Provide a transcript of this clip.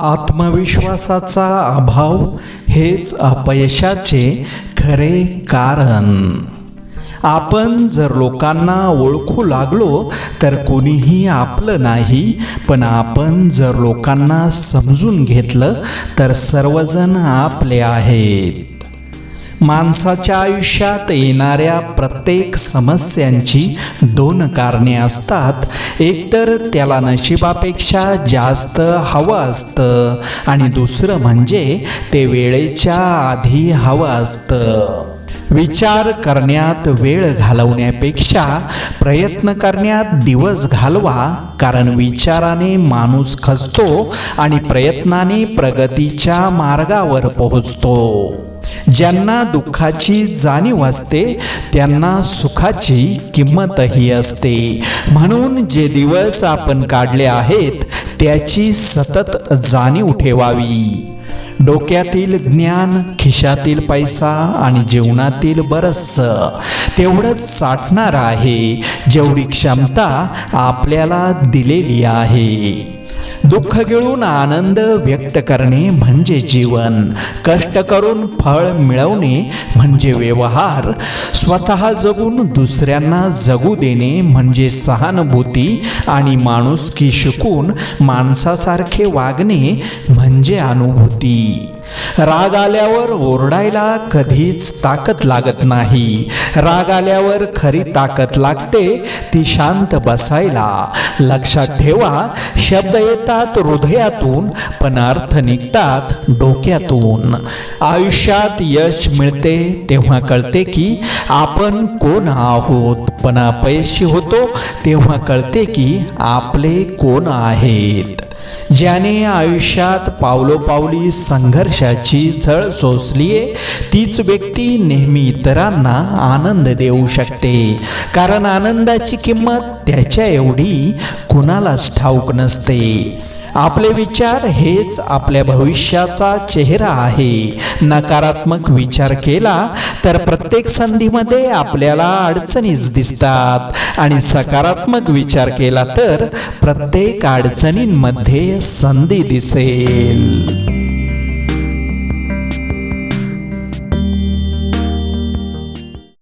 आत्मविश्वासाचा अभाव हेच अपयशाचे खरे कारण. आपण जर लोकांना ओळखू लागलो तर कोणीही आपलं नाही पण आपण जर लोकांना समजून घेतलं तर सर्वजण आपले आहेत. माणसाच्या आयुष्यात येणाऱ्या प्रत्येक समस्यांची दोन कारणे असतात. एकतर त्याला नशिबापेक्षा जास्त हवं असतं आणि दुसरं म्हणजे ते वेळेच्या आधी हवं असतं. विचार करण्यात वेळ घालवण्यापेक्षा प्रयत्न करण्यात दिवस घालवा कारण विचाराने माणूस खचतो आणि प्रयत्नाने प्रगतीच्या मार्गावर पोहोचतो. ज्यांना दुःखाची जाणीव असते त्यांना सुखाची किंमतही असते. म्हणून जे दिवस आपण काढले आहेत त्याची सतत जाणीव ठेवावी. डोक्यातील ज्ञान खिशातील पैसा आणि जीवनातील बरंचसं तेवढंच साठणार आहे जेवढी क्षमता आपल्याला दिलेली आहे. दुःख गिळून आनंद व्यक्त करणे म्हणजे जीवन. कष्ट करून फळ मिळवणे म्हणजे व्यवहार. स्वतः जगून दुसऱ्यांना जगू देणे म्हणजे सहानुभूती आणि माणुसकी शिकून माणसासारखे वागणे म्हणजे अनुभूती. राग आल्यावर ओरडायला कधीच ताकद लागत नाही. राग आल्यावर खरी ताकद लागते ती शांत बसायला. लक्षात ठेवा शब्द येतात हृदयातून पण अर्थ निघतात डोक्यातून. आयुष्यात यश मिळते तेव्हा कळते की आपण कोण आहोत. पण अपयशी होतो तेव्हा कळते की आपले कोण आहेत. ज्याने आयुष्यात पावलोपावली संघर्षाची झळ सोसलीये तीच व्यक्ती नेहमी इतरांना आनंद देऊ शकते. कारण आनंदाची किंमत त्याच्या एवढी कुणालाच ठाऊक नसते. आपले विचार हेच आपल्या भविष्याचा चेहरा आहे. नकारात्मक विचार केला तर प्रत्येक संधीमध्ये आपल्याला अडचणीच दिसतात. आणि सकारात्मक विचार केला तर प्रत्येक अडचणींमध्ये संधी दिसेल.